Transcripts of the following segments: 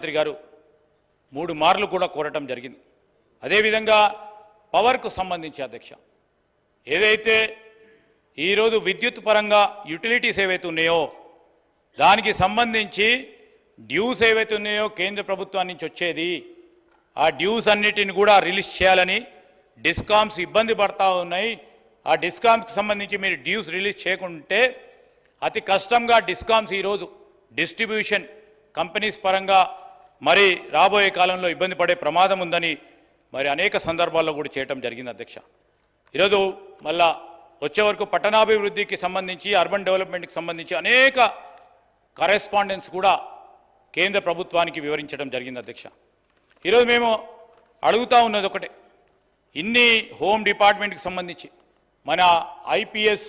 మంత్రి గారు మూడు మార్లు కూడా కోరటం జరిగింది. అదేవిధంగా పవర్కు సంబంధించి అధ్యక్ష ఏదైతే ఈరోజు విద్యుత్ పరంగా యుటిలిటీస్ ఏవైతే ఉన్నాయో దానికి సంబంధించి డ్యూస్ ఏవైతే ఉన్నాయో కేంద్ర ప్రభుత్వం నుంచి వచ్చేది ఆ డ్యూస్ అన్నిటిని కూడా రిలీజ్ చేయాలని డిస్కామ్స్ ఇబ్బంది పడతా ఉన్నాయి. ఆ డిస్కామ్స్కి సంబంధించి మీరు డ్యూస్ రిలీజ్ చేయకుంటే అతి కష్టంగా డిస్కామ్స్ ఈరోజు డిస్ట్రిబ్యూషన్ కంపెనీస్ పరంగా మరి రాబోయే కాలంలో ఇబ్బంది పడే ప్రమాదం ఉందని మరి అనేక సందర్భాల్లో కూడా చేయటం జరిగింది అధ్యక్ష. ఈరోజు మళ్ళా వచ్చే వరకు పట్టణాభివృద్ధికి సంబంధించి అర్బన్ డెవలప్మెంట్కి సంబంధించి అనేక కరెస్పాండెన్స్ కూడా కేంద్ర ప్రభుత్వానికి వివరించడం జరిగింది అధ్యక్ష. ఈరోజు మేము అడుగుతా ఉన్నది ఒకటే. ఇన్ని హోమ్ డిపార్ట్మెంట్కి సంబంధించి మన ఐపీఎస్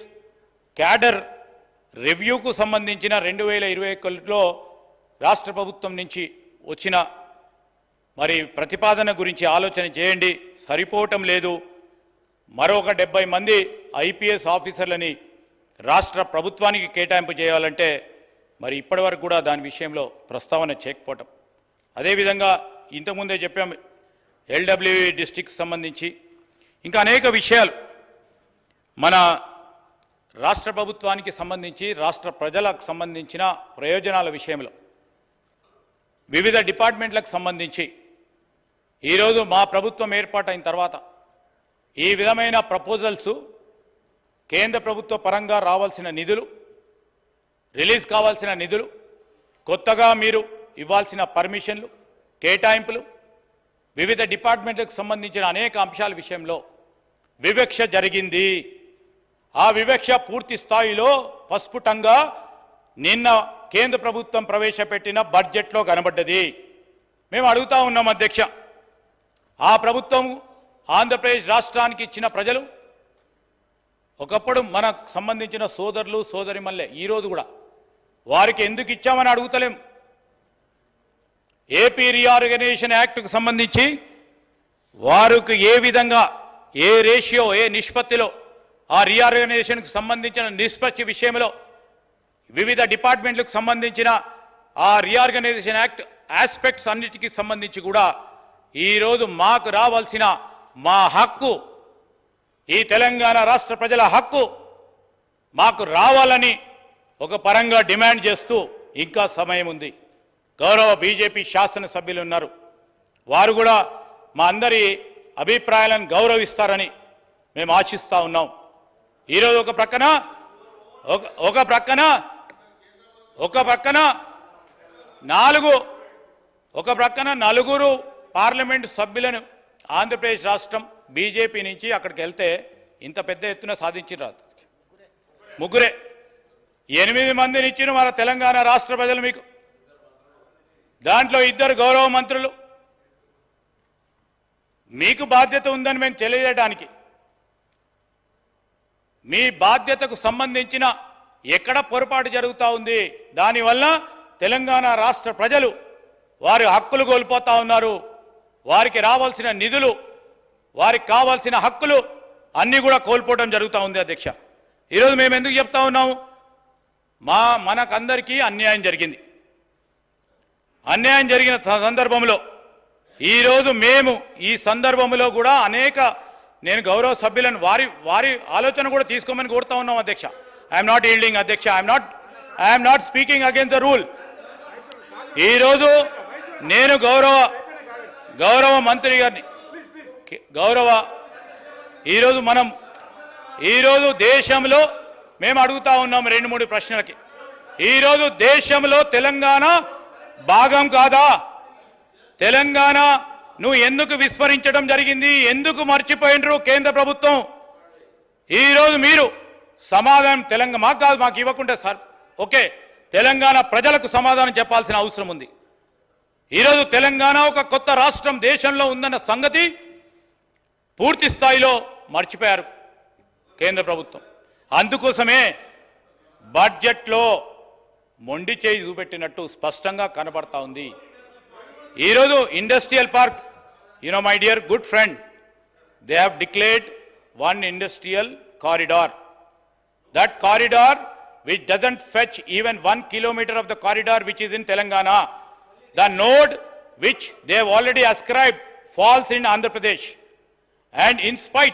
క్యాడర్ రివ్యూకు సంబంధించిన రెండు వేల ఇరవై ఒకటిలో రాష్ట్ర ప్రభుత్వం నుంచి వచ్చిన మరి ప్రతిపాదన గురించి ఆలోచన చేయండి. సరిపోవటం లేదు. మరొక డెబ్బై మంది ఐపీఎస్ ఆఫీసర్లని రాష్ట్ర ప్రభుత్వానికి కేటాయింపు చేయాలంటే మరి ఇప్పటివరకు కూడా దాని విషయంలో ప్రస్తావన చేయకపోవటం. అదేవిధంగా ఇంతకుముందే చెప్పాం ఎల్డబ్ల్యూఈ డిస్టిక్ సంబంధించి. ఇంకా అనేక విషయాలు మన రాష్ట్ర ప్రభుత్వానికి సంబంధించి రాష్ట్ర ప్రజలకు సంబంధించిన ప్రయోజనాల విషయంలో. వివిధ డిపార్ట్మెంట్లకు సంబంధించి. ఈరోజు మా ప్రభుత్వం ఏర్పాటైన తర్వాత ఈ విధమైన ప్రపోజల్స్ కేంద్ర ప్రభుత్వ పరంగా రావాల్సిన నిధులు రిలీజ్ కావాల్సిన నిధులు కొత్తగా మీరు ఇవ్వాల్సిన పర్మిషన్లు కేటాయింపులు వివిధ డిపార్ట్మెంట్లకు సంబంధించిన అనేక అంశాల విషయంలో వివక్ష జరిగింది. ఆ వివక్ష పూర్తి స్థాయిలో పస్ఫుటంగా నిన్న కేంద్ర ప్రభుత్వం ప్రవేశపెట్టిన బడ్జెట్లో కనబడ్డది. మేము అడుగుతా ఉన్నాం అధ్యక్ష ఆ ప్రభుత్వం ఆంధ్రప్రదేశ్ రాష్ట్రానికి ఇచ్చిన ప్రజలు ఒకప్పుడు మనకు సంబంధించిన సోదరులు సోదరిమల్లె ఈరోజు కూడా వారికి ఎందుకు ఇచ్చామని అడుగుతలేం. ఏపీ రీఆర్గనైజేషన్ యాక్ట్కు సంబంధించి వారికి ఏ విధంగా ఏ రేషియో ఏ నిష్పత్తిలో ఆ రీఆర్గనైజేషన్కు సంబంధించిన నిష్పత్తి విషయంలో వివిధ డిపార్ట్మెంట్లకు సంబంధించిన ఆ రీఆర్గనైజేషన్ యాక్ట్ ఆస్పెక్ట్స్ అన్నిటికీ సంబంధించి కూడా ఈరోజు మాకు రావాల్సిన మా హక్కు ఈ తెలంగాణ రాష్ట్ర ప్రజల హక్కు మాకు రావాలని ఒక పరంగా డిమాండ్ చేస్తూ ఇంకా సమయం ఉంది. గౌరవ బీజేపీ శాసనసభ్యులు ఉన్నారు. వారు కూడా మా అందరి అభిప్రాయాలను గౌరవిస్తారని మేము ఆశిస్తూ ఉన్నాం. ఈరోజు ఒక ప్రక్కన ఒక ఒక ప్రక్కన ఒక ప్రక్కన నాలుగు ఒక ప్రక్కన నలుగురు పార్లమెంట్ సభ్యులను ఆంధ్రప్రదేశ్ రాష్ట్రం బీజేపీ నుంచి అక్కడికి వెళ్తే ఇంత పెద్ద ఎత్తున సాధించిన రాదు. ముగ్గురే. ఎనిమిది మందిని ఇచ్చిన మన తెలంగాణ రాష్ట్ర ప్రజలు మీకు. దాంట్లో ఇద్దరు గౌరవ మంత్రులు. మీకు బాధ్యత ఉందని మేము తెలియజేయడానికి మీ బాధ్యతకు సంబంధించిన ఎక్కడ పొరపాటు జరుగుతూ ఉంది? దానివల్ల తెలంగాణ రాష్ట్ర ప్రజలు వారి హక్కులు కోల్పోతూ ఉన్నారు. వారికి రావాల్సిన నిధులు వారికి కావాల్సిన హక్కులు అన్నీ కూడా కోల్పోవడం జరుగుతూ ఉంది అధ్యక్ష. ఈరోజు మేము ఎందుకు చెప్తా ఉన్నాము మా మనకందరికీ అన్యాయం జరిగింది. అన్యాయం జరిగిన స- సందర్భంలో ఈరోజు మేము ఈ సందర్భంలో కూడా అనేక నేను గౌరవ సభ్యులను వారి వారి ఆలోచన కూడా తీసుకోమని కోరుతా ఉన్నాం అధ్యక్ష. ఐఎమ్ నాట్ ఈల్డింగ్ అధ్యక్ష I'm not I'm not speaking against the rule ఈరోజు నేను గౌరవ గౌరవ మంత్రి గారిని గౌరవ ఈరోజు మనం ఈరోజు దేశంలో మేము అడుగుతా ఉన్నాం రెండు మూడు ప్రశ్నలకి. ఈరోజు దేశంలో తెలంగాణ భాగం కాదా? తెలంగాణ నువ్వు ఎందుకు విస్మరించడం జరిగింది? ఎందుకు మర్చిపోయినరు కేంద్ర ప్రభుత్వం? ఈరోజు మీరు సమాధానం తెలంగాణ మాకు కాదు మాకు ఇవ్వకుండా సార్. ఓకే తెలంగాణ ప్రజలకు సమాధానం చెప్పాల్సిన అవసరం ఉంది. ఈరోజు తెలంగాణ ఒక కొత్త రాష్ట్రం దేశంలో ఉందన్న సంగతి పూర్తి స్థాయిలో మర్చిపోయారు కేంద్ర ప్రభుత్వం. అందుకోసమే బడ్జెట్లో మొండి చేయి చూపెట్టినట్టు స్పష్టంగా కనబడతా ఉంది. ఈరోజు industrial park you know my dear good friend they have declared one industrial corridor That corridor, which doesn't fetch even one kilometer of the corridor which is in Telangana, the node which they have already ascribed falls in Andhra Pradesh. And in spite